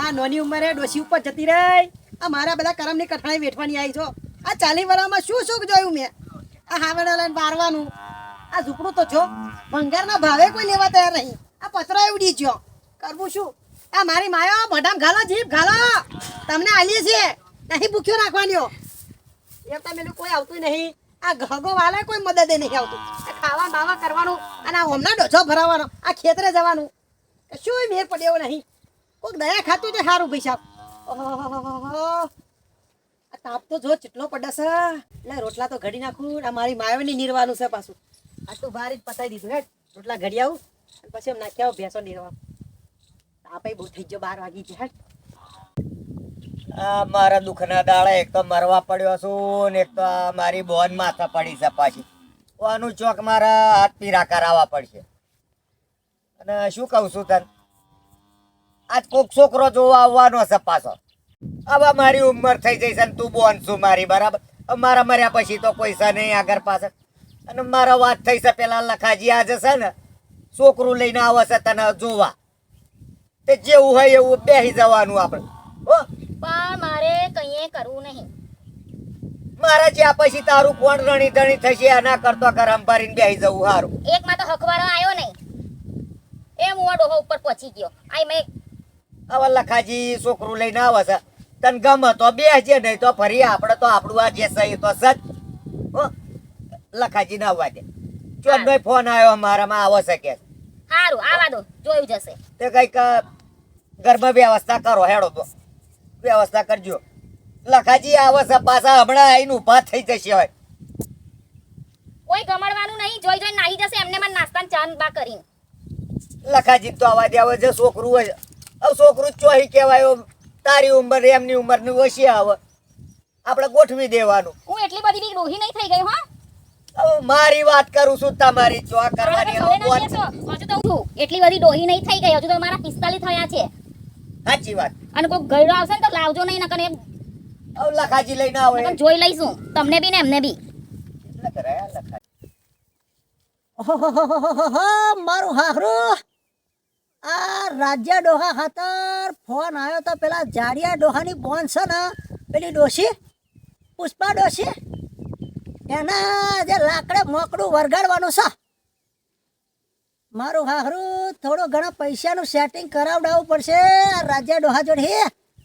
આ નોની ઉંમરે ડોશી ઉપર જતી રહી. આ મારા બધા કરમની કઠણાઈ વેઠવાની આવી છો. આ ચાલી વર્ષમાં શું સુખ જોયું મેં? આ હાવડા લઈને બારવાનું આ ઝૂપડું તો જો, ભંગારના ભાવે કોઈ લેવા તૈયાર નહીં. આ પતરા ઉડી ગયો. કરવું શું? આ મારી માયો મોઢામાં ઘાલો જીભ ઘાલો તમને આલીએ છીએ. નહીં ભૂખ્યો રાખવાનો. એમ તમે લોકો કોઈ આવતું નહીં. આ ઘગો વાલે કોઈ મદદ નહીં આવતું. ખાવા બાવા કરવાનું અને આ હમણાં ડોસો ભરાવાનો. આ ખેતરે જવાનું. શું મેર પડ્યો નહીં. કોઈક દયા ખાતું છે સારું ભાઈ સાહેબ. તાપ તો જો ચેટલો પડશે એટલે રોટલા તો ઘડી નાખું. આ મારી માયાની નીરવાનું છે પાછું. આટલું ભારે જ પતાવી દીધું હે. રોટલા ઘડી આવું. અને પછી એમ નાખ્યા ભેંસો નીરવા. તાપે બહુ થઈ ગયો, બાર વાગી હેડ આ મારા દુઃખના દાડા એક તો મરવા પડ્યો છું ને એક તો મારી બોન માથા પડી છે પાછી. આનું ચોક મારા હાથ પીરા કરાવવા પડશે. અને શું કહું છું તને? આજ કોક છોકરો જોવા આવવાનો છે પાછો. હવે મારી ઉંમર થઈ જઈ છે ને તું બોન છું મારી બરાબર? મારા મર્યા પછી તો કોઈ છે નહીં આગળ પાછળ. અને મારા વાત થઈ છે પેલા લખાજી આજે છે ને છોકરું લઈને આવે છે તને જોવા. તે જેવું હોય એવું બેસી જવાનું આપણે. પણ મારે કંઈ કરવું નહીં. મારા જ્યાં પછી તારું કોણ રણી ધણી થશે એના કરતો ગરમ ભરીને બેસી જવું સારું એકમાં તો હકવારો આવ્યો નહીં. એ હું ડોહો ઉપર પહોંચી ગયો. આઈ મેં હવે લખાજી છોકરું લઈને આવે છે. તને ગમે તો બેસજે નહીં તો ફરી આપણે તો આપણું આ જે સહી તો હો લખાજી ના આવવા દે ચોનનો ફોન આવ્યો અમારામાં આવો છે કે. સારું આવા દો જોયું જશે. તે કંઈક ઘરમાં વ્યવસ્થા કરો હેડો તો. વ્યવસ્થા કરજો. લખાજી આવે છે પાછા હમણાં આવીને ઊભા થઈ જશે હવે. કોઈ ગમડવાનું નહીં જોઈ જોઈ નાહી જશે એમને મને નાસ્તાની ચાન બા કરીને. લખાજી તો આવા દેવા છે છોકરું હોય હવે છોકરું ચોહી કહેવાય તારી ઉંમર એમની ઉંમરની ઓછી આવે. આપણે ગોઠવી દેવાનું. હું એટલી બધી બી ડોહી નહીં થઈ ગઈ હો? મારી વાત કરું છું તમારી ચો કરવાની. હજુ તો હું એટલી બધી ડોહી નહીં થઈ ગઈ હજુ તો મારા પિસ્તાલીસ થયા છે. સાચી વાત. અને કોઈ ગયડો આવશે ને તો લાવજો નહીં નકર એમ લખાજી લઈને આવે જોઈ લઈશું. તમને બી ને એમને બી. ઓહોહોહોહોહો, મારું હાહરું. આ રાજ્ય ડોહા ખાતર ફોન આવ્યો તો પેલા જાડિયા ડોહાની બોન છે ને, પેલી ડોશી, પુષ્પા ડોશી, એના જે લાકડે મોકડું વરગાડવાનું છે. મારું હાહરું, થોડું ઘણા પૈસાનું સેટિંગ કરાવડાવવું પડશે આ રાજ્ય ડોહા જોડે.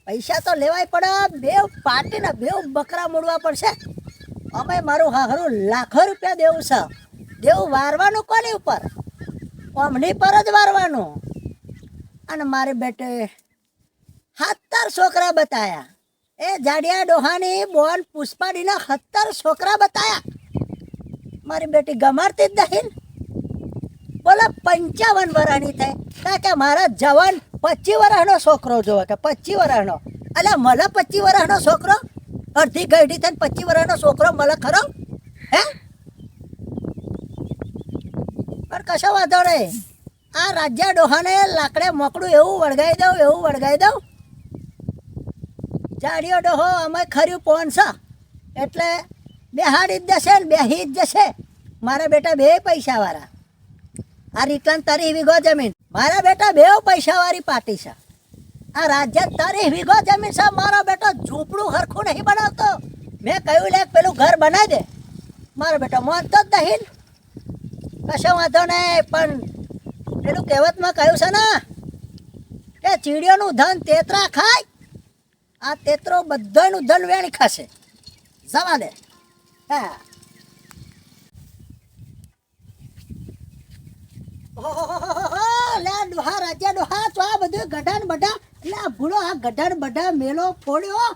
પૈસા તો લેવાય પડે બેવ પાટીને બેવ બકરા મોડવા પડશે. અમે મારું હાહરું લાખો રૂપિયા દેવું છે. દેવું વારવાનું કોની ઉપર? કોમની પર જ વારવાનું. અને મારે બેટે સત્તર છોકરા બતાયા. એ જાડિયા ડોહાની બોન પુષ્પાડીના સત્તર છોકરા બતાયા. મારી બેટી ગમાડતી જ નહીં બોલે પંચાવન વરાની થાય. કારણ કે મારા જવાન પચીસ વર્ષનો છોકરો જોવે કે પચીસ વર્ષનો એટલે મને પચીસ વર્ષનો છોકરો? અડધી ગઈડી થઈને પચીસ વર્ષનો છોકરો મળે ખરો? હે? પણ કશો વાંધો નહીં. આ રાજ્યા ડોહાને લાકડે મોકડું એવું વળગાઈ દઉં, એવું વળગાઈ દઉં. જાડિયો ડોહો અમે ખર્યું પોન એટલે બેહાડી જ જશે ને બેહી જ જશે. મારા બેટા બે પૈસાવાળા. આ રિટર્ન તરી વીઘો જમીન. મારા બેટા બે પૈસાવાળી પાર્ટી છે. આ રાજ્ય તરી વીઘો જમીન છે. મારો બેટો ઝૂંપડું હરખું નહીં બનાવતો. મેં કહ્યું, લે, પેલું ઘર બનાવી દે. મારો બેટો માનતો જ નહીં કશો વાંધો નહીં, પણ પેલું કહેવતમાં કહ્યું છે ને કે ચીડિયોનું ધન તેતરા ખાય, આ તેતરો બધાનું ધન વેણી ખાશે. જવા દે. હા. ડોહા રાજા ડોહા તો આ બધું ગઢાન બધા એટલે આ ભૂલો, આ ગઢાન બધા મેલો ફોડ્યો.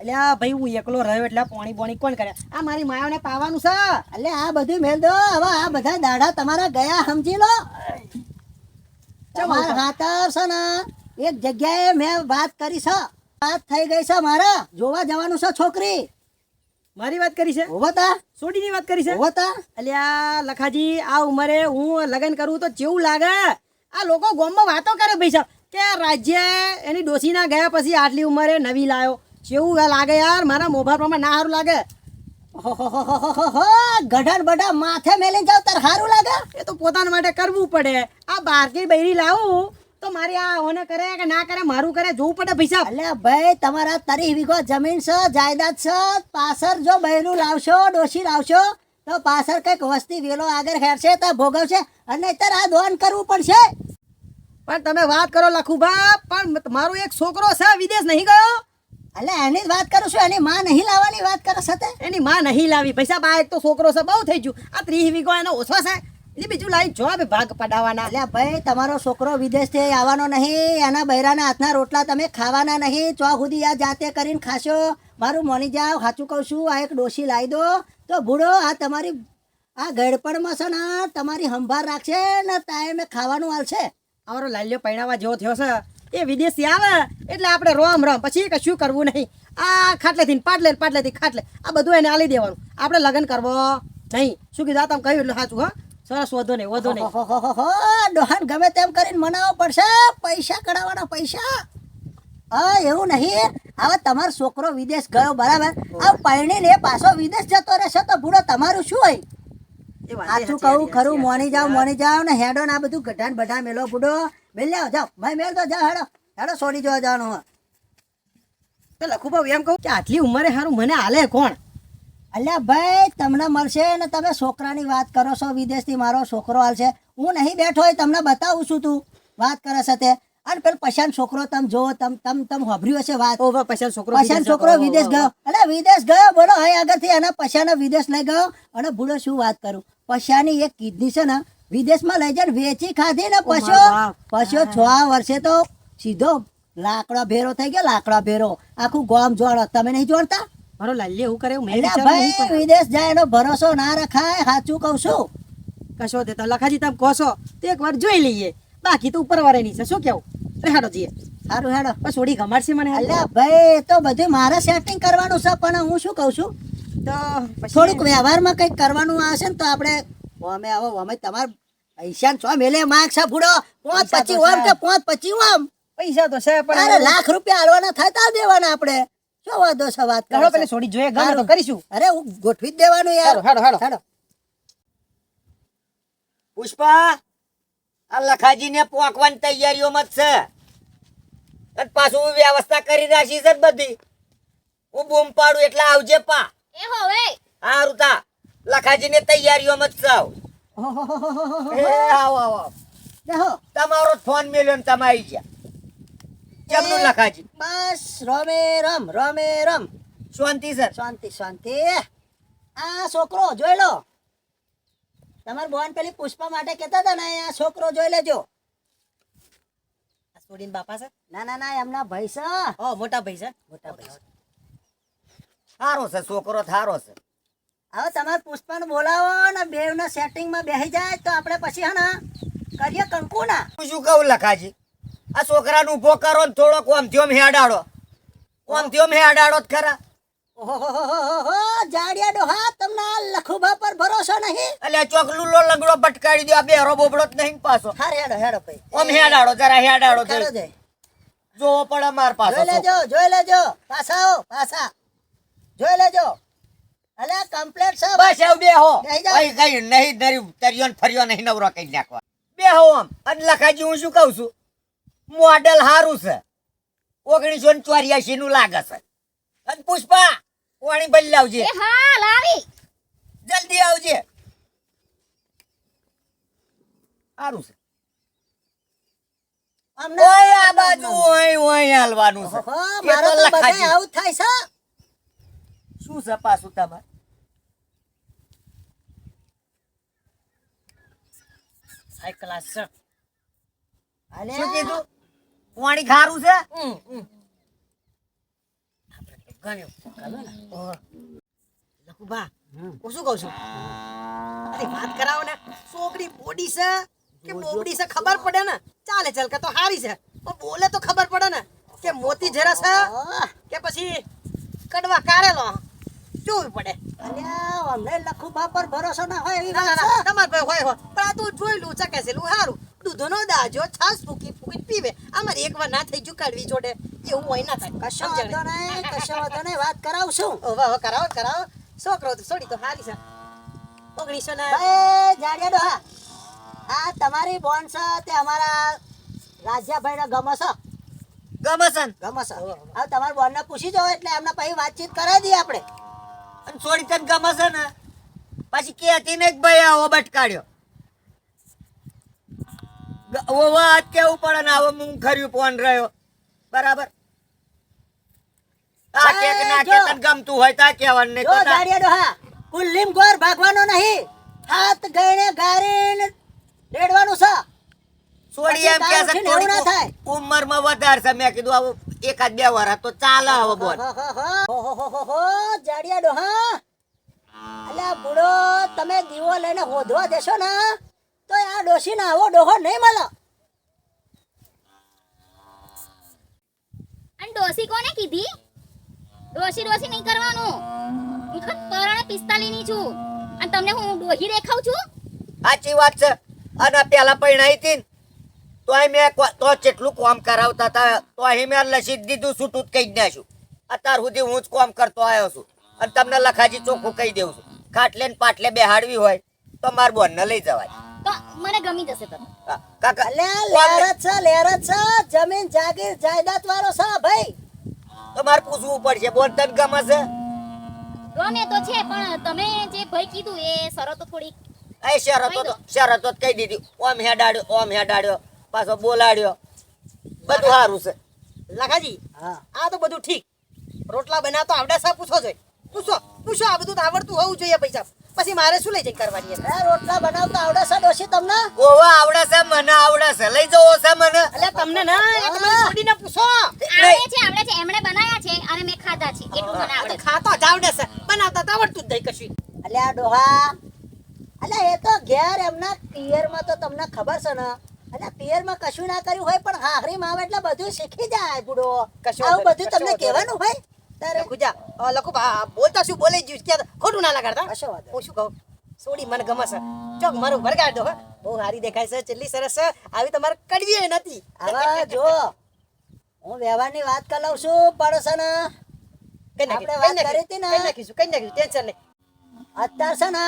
એટલે આ ભાઈ, હું એકલો રહ્યો એટલે પાણી કોણ કરે? આ મારી માયાને પાવાનું છે. એટલે આ બધું મેલ હવે આ બધા દાડા તમારા ગયા, સમજી લો. તમારા હાથર છે? ને એક જગ્યાએ મેં વાત કરી છે. વાત થઈ ગઈ છે મારા. જોવા જવાનું છે છોકરી. મારી વાત કરી છે? હોવતા સોડીની વાત કરી છે? હોવતા અલ્યા લખાજી આ ઉંમરે હું લગ્ન કરું તો જેવું લાગે? આ લોકો ગોમમાં વાતો કરે ભાઈ સાહેબ કે રાજ્ય એની ડોસીના ગયા પછી આટલી ઉંમરે નવી લાયો. જેવું લાગે યાર? મારા મોભા પ્રમાણે ના સારું લાગે. ગઢાન બઢા માથે મેલીને જાવ તાર સારું લાગે? એ તો પોતાના માટે કરવું પડે. આ બારકી બૈરી લાવું. તો મારે આ ઓને કરે કે ના કરે મારું કરે જોવું પડે પૈસા. એટલે ભાઈ તમારા તરી વીઘો જમીન છે જાયદાદ છે પાછળ જો બૈરું લાવશો ડોશી લાવશો તો પાછળ કંઈક વસ્તી વેલો આગળ હેરશે તો ભોગવશે અને અત્યારે આ દોન કરવું પડશે. પણ તમે વાત કરો લખુભા પણ મારો એક છોકરો છે વિદેશ નહીં ગયો? એટલે એની જ વાત કરું છું એની માં નહીં લાવવાની વાત કરો સાથે એની માં નહીં લાવી. પૈસા બા એક તો છોકરો છે બહુ થઈ ગયું. આ ત્રીસ વીઘો એનો ઓછો છે. એ બીજું લાવી જો ભાઈ ભાગ પડાવવાના. અલ્યા ભાઈ તમારો છોકરો વિદેશથી આવવાનો નહીં એના બૈરાના હાથના રોટલા તમે ખાવાના નહીં. ચો સુધી આ જાતે કરીને ખાશો? મારું મોની જાવ સાચું કહું છું આ એક ડોશી લાવી દો. તો ભૂડો આ તમારી આ ગડપણમાં છે ને તમારી સંભાળ રાખશે ને ટાઈમે ખાવાનું હાલશે અમારો લાલ્યો પૈણાવા જેવો થયો છે. એ વિદેશથી આવે, એટલે આપણે રોમ રોમ. પછી કશું કરવું નહીં? આ ખાટલેથી પાટલે પાટલેથી ખાટલે. આ બધું એને આલી દેવાનું. આપણે લગ્ન કરવો નહીં. શું કીધું? તમે કહ્યું એટલે સાચું, હા. સરસ, વધો નહીં વધો નહીં. ડોહાન ગમે તેમ કરીને મનાવવો પડશે. પૈસા કઢાવવાના પૈસા. હા એવું નહીં. હવે તમારો છોકરો વિદેશ ગયો, બરાબર? આ પરણીને પાછો વિદેશ જતો રહેશે તો ભૂડો તમારું શું હોય? સાચી, કહું ખરું મોની જાવ મોની જાવ ને હેડો ને આ બધું ગઢાન બઢા મેલો બુડો. જાઓ જાઓ. ભાઈ મેલ તો જાવ હેડો. હેડો છોડી જોવા જવાનું હા તો લખુભાઈ એમ કહું કે આટલી ઉંમરે સારું મને હાલે કોણ? અલ્યા ભાઈ તમને મળશે ને તમે છોકરાની વાત કરો છો વિદેશથી મારો છોકરો હાલશે. હું નહીં બેઠો હોય તમને બતાવું છું તું. વાત કરે સાથે અને પેલો પશાન છોકરો તમે જો તમ તમ તમ હોભર્યું હશે વાત? ઓ પશાન છોકરો પશાન છોકરો વિદેશ ગયો. અરે વિદેશ ગયો? બોલો હવે આગળથી એના પછાને વિદેશ લઈ ગયો. અને ભૂલો શું વાત કરું? પશાની એક કિડની છે ને વિદેશમાં લઈ જઈને વેચી ખાધી ને પશો. પશો છ વર્ષે તો સીધો લાકડા ભેરો થઈ ગયો લાકડા ભેરો. આખું ગોમ જોડો. તમે નહીં જોડતા? મારો લાલ્ય એવું કરે ભાઈ વિદેશ જાય એનો ભરોસો ના રખાય સાચું કહું છું. કશો તે તો લખાજી તમે કહો છો. તો એક વાર જોઈ લઈએ. બાકી તો ઉપર વાળાની છે. શું કેવું? હેડો જઈએ સારું હેડો બસ ઓડી ગમાડશે મને અલ્યા ભાઈ તો બધું મારે સેટિંગ કરવાનું છે પણ હું શું કહું છું? તો થોડુંક વ્યવહારમાં કંઈક કરવાનું આવશે ને તો આપણે અમે આવો અમે તમાર પૈસા છો મેલે માગ છે ભૂડો. પાંચ પચી ઓમ કે પાંચ પચી ઓમ? પૈસા તો છે અરે લાખ રૂપિયા હાલવાના થાય તો દેવાના આપણે. શું વાંધો છે વાત કરો પેલે? છોડી જોઈએ ગમે તો કરીશું. અરે હું ગોઠવી જ દેવાનું યાર. હેડો, હેડો. હેડો પુષ્પા આ લખાજીને પોંકવાની તૈયારીઓમાં જ છે. પાછું વ્યવસ્થા કરી રાખી છે બધી. હું બૂમ પાડું એટલે આવજે પા. એ હોવે હારું તા લખાજીને તૈયારીઓમાં જ. ઓહોહોહોહો. એ આવો. તમારો જ ફોન મેલ્યો ને તમે આવી ગયા. કેમનું લખાજી. બસ રમે રમ રમે રમ. શાંતિ સર. શાંતિ શાંતિ. આ છોકરો જોઈ લો. તમાર બોન પેલી પુષ્પા માટે કહેતા હતા ને આ છોકરો જોઈ લેજો. છોડીને બાપા છે? ના ના ના એમના ભાઈ છે. ઓ મોટા ભાઈ છે? મોટા ભાઈ. સારો છે છોકરો થારો છે. હવે તમારે પુષ્પાને બોલાવો ને બેવના સેટિંગમાં બેસી જાય તો આપણે પછી હા કરીએ કંકુ ના. હું શું કહું લખાજી? આ છોકરાને ઊભો કરો ને થોડોક ઓમ થયો હેડાડો ઓમ થયો હેડાડો જ ખરા. ઓહોહોહોહો, જાડિયા ડોહા તમને આ લખુભા પર ભરોસો નહીં? એટલે ચોક લુલો લંગડો પટકાડી દો આ બેરો બોબડો નહીં પાછો. હાર હેડો હેડો ભાઈ. ઓમ હેડાડો જરા હેડાડો હેડો તો જોવો પડે માર પાછો જોઈ લેજો જોઈ લેજો. પાછા આવો પાછા. જોઈ લેજો. અલે કમ્પ્લેટ છે. બસ આવ બેહો. કઈ કઈ નહીં ધરી તરિયો ને ફરિયો નહીં નવરો કઈ નાખવા. બેહો આમ. અને લખાજી હું શું કહું છું? મોડેલ સારું છે. ઓગણીસો ચોર્યાસી નું લાગે છે. અને પુષ્પા પાણી ભરી લાવજે. હા લાવી. જલ્દી આવજે. સારું છે. ઓય આ બાજુ ઓય ઓય હાલવાનું છે. તો આવું થાય છે. શું છે પાછું તમારે? હાઈ છે. શું કીધું? પાણી ખારું છે? હમ, હમ. ને. ઓહો. લખુભા હું શું કહું છું? અરે વાત કરાવો ને. છોકરી બોડી છે કે બોબડી છે ખબર પડે ને? ચાલે ચાલ કે તો હારી છે. પણ બોલે તો ખબર પડે ને કે મોતી જરા છે કે પછી કડવા કાઢેલો જોવું પડે. અલ્યા, અમને લખુભા પર ભરોસો ના હોય એવી વાત છે? તમારે ભાઈ હોય હોય. પણ આ તું જોઈ લઉં ચકે છે લું હારું. દૂધનો દાજો છાસ ફૂકી ફૂકી પીવે. અમારે એક વાર ના થઈ જુકાડવી જોડે. એવું હોય ના થાય. કશો? વાંધો નહીં. કશો વાંધો નહીં વાત કરાવશું ઓ વાહ વાહ, કરાવો કરાવો. છોકરો તો છોડી તો હારી છે. ઓગણીસો ના ભાઈ જાડિયા હા આ તમારી બોન છે તે અમારા રાજ્યાભાઈ ને? ગમે છે. ગમસન ગમસન હવે તમારા બોન ને પૂછી જાઓ એટલે એમના પછી વાતચીત કરાવી દઈએ આપણે. અને છોડી તને ગમસન પછી કહેતી ને ભાઈ આવો બટકાડ્યો. ગ- ઓ વાત કેવું પડે ને હવે હું ખર્યું ફોન રહ્યો. બરાબર? આ કે કે ના કે તન ગમતું હોય તા કહેવાનું નહીં તો ના. જાડિયા ડોહા કુલ્લીમ ગોર ભાગવાનો નહીં. હાથ ગયણે ગારીને રેડવાનું છે. છોડી એમ કે છે થોડી ના થાય. ઉંમરમાં વધારે છે. મેં કીધું આવું એકાદ બે વાર તો ચાલે હવે બોલ. ઓહોહોહો, જાડિયા હા. અલ્યા બુડો તમે દીવો લઈને હોધવા દેશો ને. તો આ ડોશીને આવો ડોહો નહીં મળે. અને ડોસી કોને કીધી? ડોસી ડોસી નહીં કરવાનું. હું તો પરણે પિસ્તાલીની છું. અને તમને હું ડોહી દેખાવ છું? સાચી વાત છે. અને પેલા પૈણાઈ હતી તોય મેં તો જેટલું કામ કરાવતા હતા તો અહીં મેં લસી જ દીધું છું જ કહી ના છું. અત્યાર સુધી હું જ કામ કરતો આવ્યો છું. અને તમને લખાજી ચોખ્ખું કહી દઉં છું. ખાટલે ને પાટલે બેહાડવી હોય તો માર બોનને લઈ જવાય. તો મને ગમી જશે તમે કાકા લે લેરત છે લેરત છે જમીન જાગીર જાયદાદ વાળો છે ભાઈ. તમારે પૂછવું પડશે બોલ તન ગમે છે? ગમે તો છે પણ તમે જે ભાઈ કીધું એ શરતો થોડી એ શરતો તો શરતો કહી દીધી. ઓમ હેડાડ્યો ઓમ હેડાડ્યો પાછો બોલાડ્યો. બધું સારું છે. લખાજી હા. આ તો બધું ઠીક. રોટલા બનાવતો આવડે સા પૂછો જોઈએ પૂછો પૂછો આ બધું તો આવડતું હોવું જોઈએ પૈસા. પછી મારે શું લઈ જઈને કરવાની છે? રોટલા બનાવતા આવડે છે ડોશી તમને? ઓવા આવડે છે મને આવડે છે. લઈ જવો છે મને. એટલે તમને ના એ છોડીને પૂછો. આવડે છે આવડે છે. એમણે બનાવ્યા છે અને મેં ખાધા છે. એટલું મને આવડે ખાતો જ આવડે છે. બનાવતા તો આવડતું જ નહીં કશું. અલ્યા ડોહા. એટલે એ તો ઘેર એમના પિયરમાં તો તમને ખબર છે ને. અલ્યા પિયરમાં કશું ના કર્યું હોય પણ હાહરીમાં આવે એટલે બધું શીખી જાય બુડો. કશું આવું બધું તમને કહેવાનું હોય? તારે? લખુ જા. અ, લખુ ભા બોલતા શું બોલે જ કે ખોટું ના લગાડતા. કશો વાંધો હું શું કહું? સોડી મને ગમે છે. ચોક મારું વળગાડ દો બહુ સારી દેખાય છે ચેટલી સરસ છે. આવી તમારે કડવી નથી. હવે જો હું વ્યવહારની વાત કરી લઉં છું પણ ને કઈ આપણે વાત કરી હતી ને? કઈ નાખીશું? કઈ નાખીશું? ટેન્શન નહીં. અત્યારે છે ને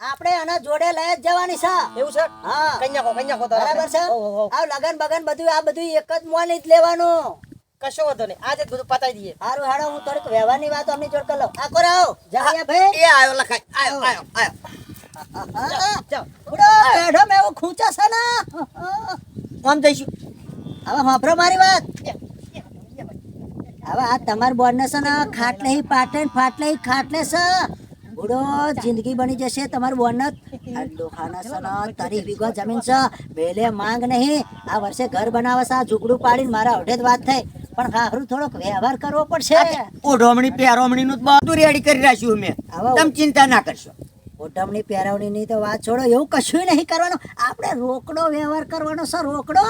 આપણે આના જોડે લઈ જ જવાની છે. એવું છે? હા. કઈ નાખો કઈ નાખો તો બરાબર છે? ઓહો, ઓહો. આ લગન બગન બધું આ બધું એક જ મોલી જ લેવાનું. કશો વધો નહીં આજે બધું પતાવી દઈએ હારું હાડો હું થોડીક વ્યવહારની વાત અમને જોડ કરી લઉં આ કોરાઓ જાડિયા ભાઈ એ આવ્યો લખાય આવ્યો આવ્યો એવું ખૂંચે છે ને આમ જઈશું હવે સાંભળો મારી વાત હવે આ તમાર બોર્ડને છે ને ખાટલે પાટલે ફાટલે ખાટલે છે બુડો જિંદગી બની જશે તમારું ને તારી વીઘો જમીન છે બેલે માંગ નહીં આ વર્ષે ઘર બનાવે છે આ ઝૂંપડું પાડીને મારા અઢે વાત થઈ પણ હારું થોડોક વ્યવહાર કરવો પડશે. ઓઢોમણી પેરોમણી નું બધું રેડી કરી રાખ્યું મેં. તમે ચિંતા ના કરશો. ઓઢમણી પહેરવણીની તો વાત છોડો એવું કશું નહીં કરવાનું. આપણે રોકડો વ્યવહાર કરવાનો સર રોકડો.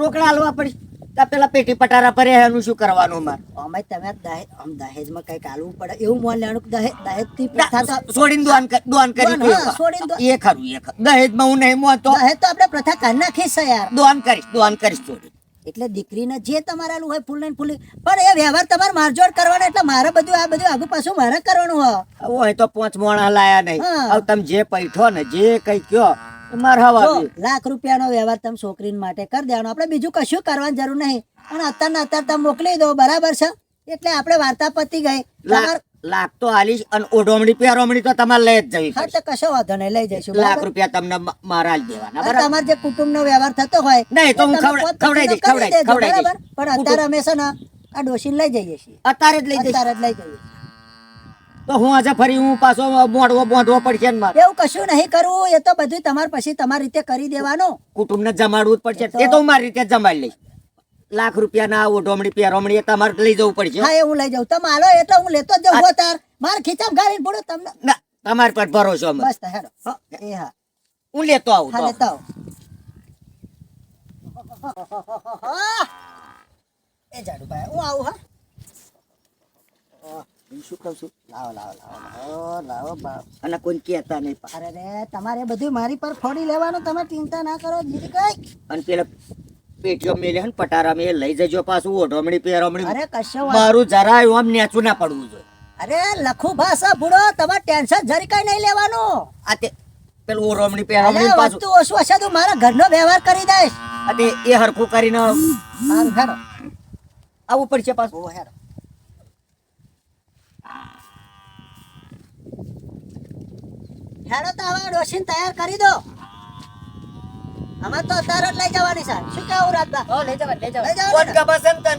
રોકડા હાલવા પડશે તા પેલા પેટી પટારા પર એનું શું કરવાનું મારે અમે તમે દહેજ આમ દહેજમાં કંઈક આલવું પડે. એવું મોલ લેવાનું દહેજ દહેજથી પ્રથા છોડીને દોન દોન કરી છોડીને. એ ખરું એ ખરું દહેજમાં હું નહીં મોતો દહેજ તો આપણે પ્રથા કરી નાખી છે યાર. દોન કરીશ દોન કરીશ છોડી. એટલે દીકરીને જે તમારા હોય ફૂલ ને ફૂલી. પણ એ વ્યવહાર તમારે મારજોડ કરવાનો એટલે મારે બધું આ બધું આગું પાછું મારે કરવાનું હોય. તો પાંચ મોણા લાયા નહીં. હવે તમે જે પૈઠો ને જે કઈ કયો. લાખ રૂપિયાનો વ્યવહાર તમે છોકરી માટે કરી દેવાનો. આપણે બીજું કશું કરવાની જરૂર નહીં. પણ અત્યારના અત્યારે તમે મોકલી દો બરાબર છે? એટલે આપણે વાર્તા પતી ગઈ લાખ તો હાલીશ અને ઓઢોમણી પેરોમણી તો તમારે લઈ જ જવી હા તો કશો વાંધો નહીં લઈ જઈશું લાખ રૂપિયા તમને મારા જ દેવાના બરાબર? તમારે જે કુટુંબનો વ્યવહાર થતો હોય નહીં, તો હું ખવડાવી દઈશ, ખવડાવી દઈશ, બરાબર? પણ અત્યારે અમે છે ને આ ડોશીને લઈ જઈએ છીએ. અત્યારે જ લઈ જઈશ. અત્યારે જ લઈ જઈએ તો હું આજે ફરી હું પાછો મોઢવો બાંધવો પડશે ને મારે. એવું કશું નહીં કરવું એ તો બધું તમારે પછી તમારી રીતે કરી દેવાનું. કુટુંબને જમાડવું જ પડશે. એ તો- તો હું મારી રીતે જમાડી લઈશ. લાખ રૂપિયાના ઓઢોમણી પેરોમણી એ તમારે લઈ જવું પડશે હા. એ હું લઈ જાઉં. તમે હાલો એટલે હું લેતો જ જાઉં. તાર. માર ખીચામ ગાડી પડો તમને? ના તમારી પર ભરોસો અમે બસ હેડો. એ હા. હું લેતો આવું હા લેતો આવું. એ જાડુ ભાઈ હું આવું હા? શું કહું છું? લાવો લાવો લાવો લાવો લાવો અને કોઈ કહેતા નહીં. અરે તમારે બધું મારી પર ફોડી લેવાનું. તમે ચિંતા ના કરો જીરી કઈ. અને પેલા પેટીઓ મેલે હન પટારા મે લઈ જજો પાછું ઓઢોમણી પહેરોમણી અરે કશો મારું જરાય આમ નેચું ના પડવું જોઈએ. અરે લખુ ભાષા ભૂડો તમારે ટેન્શન જરી કઈ નહીં લેવાનું. આ તે પેલું ઓઢોમણી પહેરોમણી પાછું. તું ઓછું હશે તો મારા ઘરનો વ્યવહાર કરી દઈશ. અને એ હરખું કરીને આવું હેડો. આવવું પડશે પાછું. હેડો. હેડો તો હવે ડોશીને તૈયાર કરી દો. અમે તો અત્યારે લઈ જવાની છે. શું કેવું રાજબા ઓ લઈ જવા લઈ જવા લઈ કોણ જવાની તન?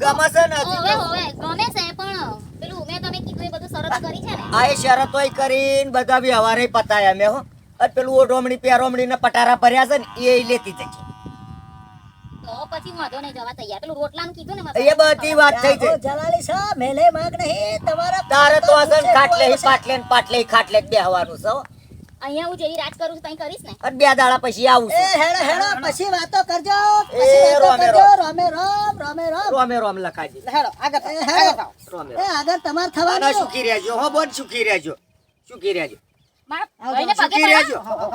છે હતી હોવે ગમે છે પણ પેલું મેં તમે કીધું એ બધું શરત કરી છે ને. આ એ શરતોય કરીને બધા વ્યવહારે પતાયા મેં હો. અને પેલું ઓઢોમણી પેરોમણી ને પટારા ભર્યા છે ને એ લેતી જશે તો પછી વાંધો નહીં જવા તૈયાર. પેલું રોટલાનું કીધું ને એ બધી વાત થઈ છે. જલાલી છે મેલે માગ નહીં તમારા તારે તો અસન ખાટલે પાટલે ને પાટલે હી ખાટલે બેહવાનું છે હો. અહીંયા હું જેવી રાજ કરું છું તઈ કરીશ ને બે દાડા પછી આવું એ હેડો હેડો પછી વાતો કરજો પછી વાતો કરજો રોમ. રોમે રોમ રોમે રોમ રોમે રોમ લખાજી હેડો આગળ આગળ. રોમે એ આગળ તમાર થવાનું સુખી રહેજો હો બોલ સુખી રહેજો સુખી રહેજો મારા ભાઈને પગે સુખી રહેજો પડાવો.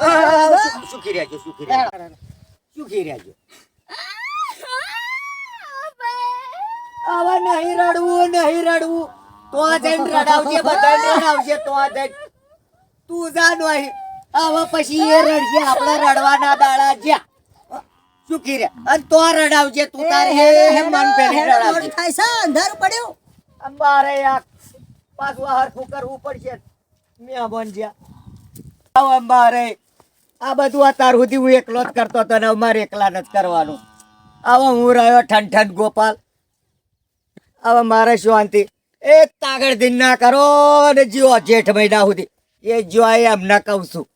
હા, સુ- સુખી રહેજો સુખી રહેજો હેડો, હેડો. સુખી રહેજો આ, નહીં રડવું નહીં રડવું તો આ જઈને રડાવજે બધાને રડાવજે તો આ જઈને તું જા નહીં હવે પછી એ રડશે આપણે રડવાના દાડા જ્યાં સુખી રે અને તો રડાવજે તું તારે હે હે મન પેલી રડાવજે. થાય છે અંધારું પડ્યું. અંબારે આ પાછું હરખું કરવું પડશે. મેં બનજ્યા હવે અંબારે આ બધું અત્યાર સુધી હું એકલો જ કરતો હતો ને અમારે એકલા જ કરવાનું. આવો હું રહ્યો ઠન ઠન ગોપાલ. હવે મારે શાંતિ. એ તાગડ દિન ના કરો અને જીવો જેઠ મહિના સુધી. એ જો એમ ના કહું છું.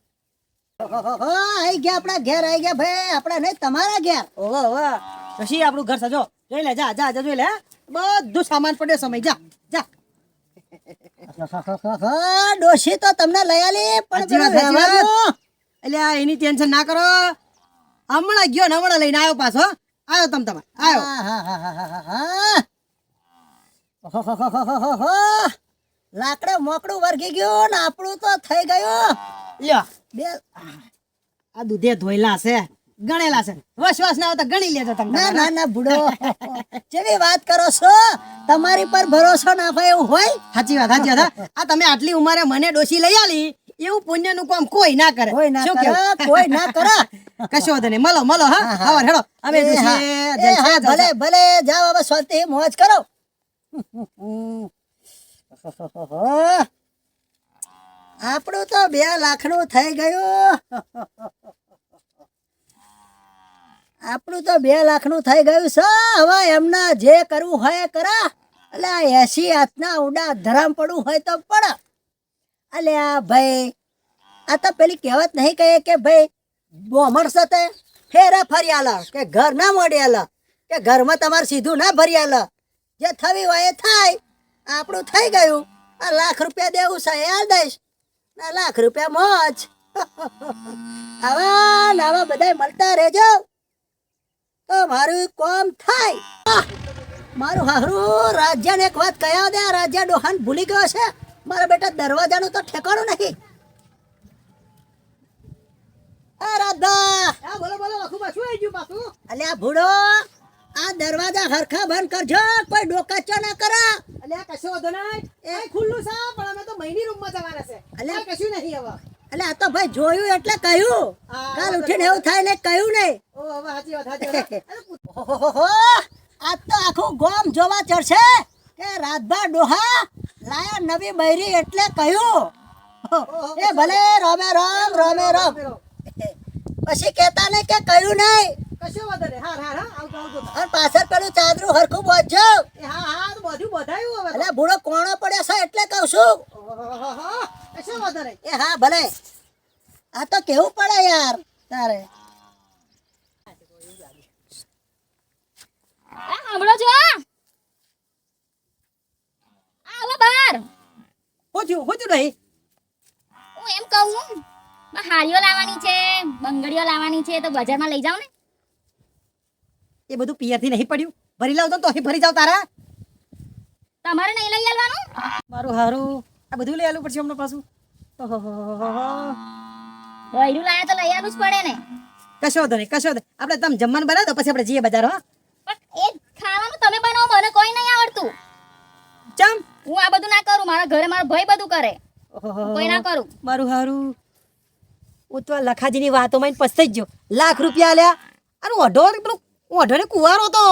આઈ ગયા આપણા ઘેર આઈ ગયા ભાઈ. આપણા નહીં તમારા ઘેર. ઓહો ઓહો. પછી આપણું ઘર સજો. જોઈ લે જા જા જા જોઈ લે બધું સામાન પડ્યો સમય. જા જા. હા, ડોશી તો તમને લઈ આલી પણ એટલે આ એની ટેન્શન ના કરો. હમણાં ગયો ને હમણાં લઈને આવ્યો પાછો. આવ્યો તમ તમે આવ્યો. લાકડે મોકડું વર્ગી ગયું ને આપણું તો થઈ ગયું. લ્યો બે. આ દૂધે ધોયેલા છે ગણેલા છે. વસવાસ ના આવતા ગણી લેજો તમે ના ના ના બુડો જેવી વાત કરો છો તમારી પર ભરોસો ના ભાઈ એવું હોય? સાચી વાત સાચી વાત આ તમે આટલી ઉંમરે મને ડોસી લઈ આલી એવું પુણ્યનું કામ કોઈ ના કરે. કોઈ ના કરે કોઈ ના કરે. કશો વાંધો નહીં. મલો મળો હા. આવો હેડો. અમે હા. હા. ભલે ભલે. જાઓ હવે શાંતિ મોજ કરો. આપણું તો બે લાખનું થઈ ગયું. આપણું તો બે લાખનું થઈ ગયું છે. હવે એમના જે કરવું હોય કરા. એટલે આ એસી હાથના ઉડા ધરામ પડવું હોય તો પડ અલે આ ભાઈ, આ તો પેલી કહેવત નહીં કહે કે ભાઈ બોમણ સાથે ફેરા ફરી આલા કે ઘર ના મોડી આલા કે ઘરમાં તમારે સીધું ના ભરી આલા. જે થવી હોય એ થાય. આપણું થઈ ગયું. આ લાખ રૂપિયા દેવું છે યાદ દઈશ ના લાખ રૂપિયા મોજ. આવા નાવા આવા બધા મળતા રહેજો. તો મારું કોમ થાય! મારું હારું રાજ્યને એક વાત કહ્યા દે આ રાજ્ય ડોહાન ભૂલી ગયો છે. મારા બેટા દરવાજાનું તો ઠેકાણું નથી આ રાધા. બોલો બોલો શું આવી ગયું પાછું. અલ્યા ભૂડો. આ દરવાજા હરખા બંધ કરજો કોઈ ડોકાચો ના કરા. અલે આ કશો વધો નહીં. એ ખુલ્લું છે પણ અમે તો મહિની રૂમમાં જવાના છે. અલે આ કશું નહીં હવે. અલે આ તો ભાઈ જોયું એટલે કહ્યું. કાલ ઉઠીને એવું થાય ને કહ્યું નહીં. ઓ હવે સાચી વાત સાચી વાત. આ તો આખું ગોમ જોવા ચડશે કે રાતભર ડોહા લાયા નવી બૈરી એટલે કહ્યું. એ ભલે રોમે રોમ રોમે રોમ પછી કહેતા ને કે કહ્યું નહીં. કશો વાંધો નહીં. હાર હાર હા આવતો આવતો અને પાછળ પેલું ચાદરું હરખું બોધજો એ હા હા તો બધું બધાયું હવે એટલે ભૂડો કોણો પડ્યો છે એટલે કહું છું. કશો વાંધો નહીં. એ હા ભલે. આ તો કેવું પડે યાર તારે. આ સાંભળો છો આવો બહાર. શું થયું નહીં. હું એમ કહું હારીઓ લાવવાની છે બંગડીઓ લાવવાની છે તો બજારમાં લઈ જાવ ને. એ બધું પિયરથી નહીં પડ્યું. ભરી લાવતો તો અહીં ભરી જાવ તારા. તમારે નહીં લઈ આવવાનું મારું હારું. આ બધું લઈ આવવું પડશે હમણાં પાછું. વૈરું લાયા તો લઈ આવવું જ પડે ને. કશો તો નહીં કશો વાંધો આપણે તમે જમવાનું બનાવો તો પછી આપણે જઈએ બજાર હો. પણ એ ખાવાનું તમે બનાવો મને કોઈ નહીં આવડતું. ચમ? હું આ બધું ના કરું મારા ઘરે મારો ભાઈ બધું કરે. કોઈ ના કરું. મારું હારું. હું તો લખાજીની વાતોમાં પસ્તાઈ જ ગયો. લાખ રૂપિયા આલ્યા. અને અઢો પેલું ઓઢોને કુંવારો હતો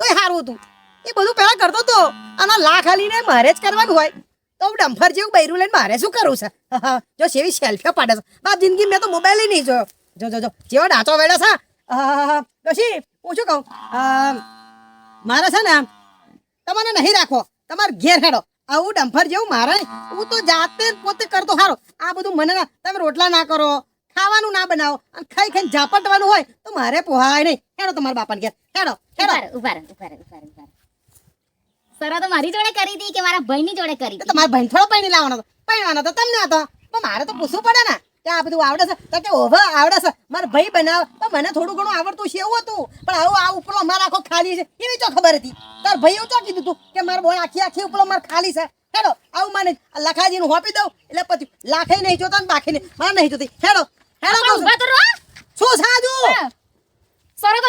તોય સારું હતું. એ બધું પહેલાં કરતો હતો આના લાખ આલીને મારે જ કરવાનું હોય. તો હું ડમ્ફર જેવું બૈરું લઈને મારે શું કરવું છે? જો સેવી સેલ્ફીઓ પાડે છે. બાપ જિંદગી મેં તો મોબાઈલ નહીં જોયો. જો જો જો, જેવો ડાચો વેડે છે ડોશી, હું શું કહું? મારે છે ને તમને નહીં રાખો તમારે ઘેર હેડો. આવું ડમ્ફર જેવું મારે. હું તો જાતે પોતે કરતો સારો આ બધું મને ના, તમે રોટલા ના કરો. ખાવાનું ના બનાવો અને ખાઈ ખાઈને ઝાપટવાનું હોય તો મારે પોહાય નહીં. હેડો તમારા બાપાને ઘેર. હેડો હેડો. ઊભા રહો, ઊભા રહો, ઊભા રહો, સરો તો મારી જોડે કરી હતી કે મારા ભાઈની જોડે કરી તો તમારા ભાઈ થોડો પૈણી લાવવાનો હતો. પૈણવાનો તો તમને હતો. પણ મારે તો પૂછવું પડે ને કે આ બધું આવડે છે? તો કે ઓભા આવડે છે. મારા ભાઈ બનાવ. તો મને થોડું ઘણું આવડતું છે એવું હતું. પણ આવું આ ઉપલો મારા આખો ખાલી છે. એવી તો ખબર હતી. તાર ભાઈ એવું તો કીધું તું કે મારો બોલ આખી આખી ઉપલો માર ખાલી છે. હેડો આવું મને. લખાજીનું હોપી દઉં. એટલે પછી લાખે નહીં જોતા ને બાકી નહીં મારે નહીં જોતી. હેડો હેડો છું. ઊભા તો રહો. શું સાજુ.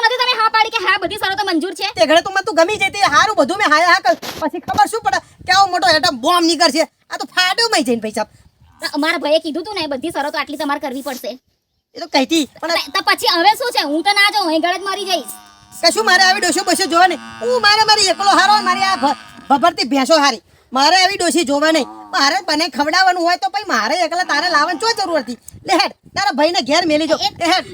નથી તમે હા પાડી કે હા બધી શરતો મંજૂર છે. તે ઘરે તો મને તું ગમી જતી હારું બધું મેં હાયા હા કર પછી ખબર શું પડે? કેવો મોટો એટમ બોમ્બ નીકળશે. આ તો ફાટ્યો મય જઈને પૈસા મારા ભાઈએ કીધું તું ને બધી શરતો આટલી તમારે કરવી પડશે. એ તો કહીતી પણ તો પછી હવે શું છે? હું તો ના જાઉં અહીં ગળે જ મરી જઈશ. કશું મારે આવી ડોશો બસો જોવા નહીં હું મારે મારી એકલો હારો મારી આ ભભરતી ભેંસો હારી. મારે આવી ડોસી જોવા નહીં. મારે બને ખવડાવવાનું હોય તો પછી મારે એકલા તારે લાવવાની શું જરૂર હતી. લે હેડ તારા ભાઈને ઘેર મેલી જો હેડ.